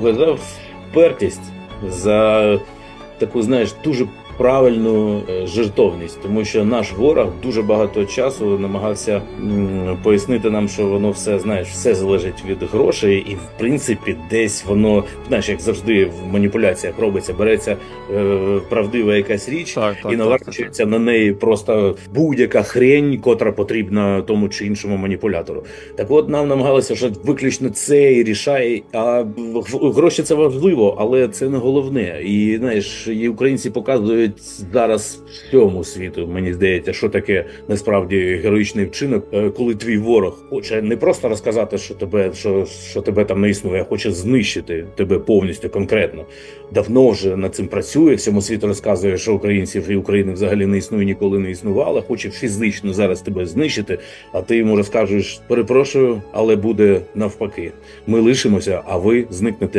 за впертість, за таку, знаєш, дуже правильну е, жертовність, тому що наш ворог дуже багато часу намагався пояснити нам, що воно все знаєш, все залежить від грошей, і в принципі, десь воно, знаєш, як завжди в маніпуляціях робиться, береться е, правдива якась річ. Так, так, і наворачується на неї просто будь-яка хрень, котра потрібна тому чи іншому маніпулятору. Так от нам намагалися, що виключно це і рішає. А гроші це важливо, але це не головне. І знаєш, і українці показують зараз всьому світу. Мені здається, що таке насправді героїчний вчинок, е, коли твій ворог хоче не просто розказати, що тебе що, що тебе там не існує, а хоче знищити тебе повністю конкретно. Давно вже над цим працює. Всьому світу розказує, що українців і України взагалі не існує, ніколи не існувало. Хоче фізично зараз тебе знищити. А ти йому розкажеш: перепрошую, але буде навпаки. Ми лишимося, а ви зникнете як.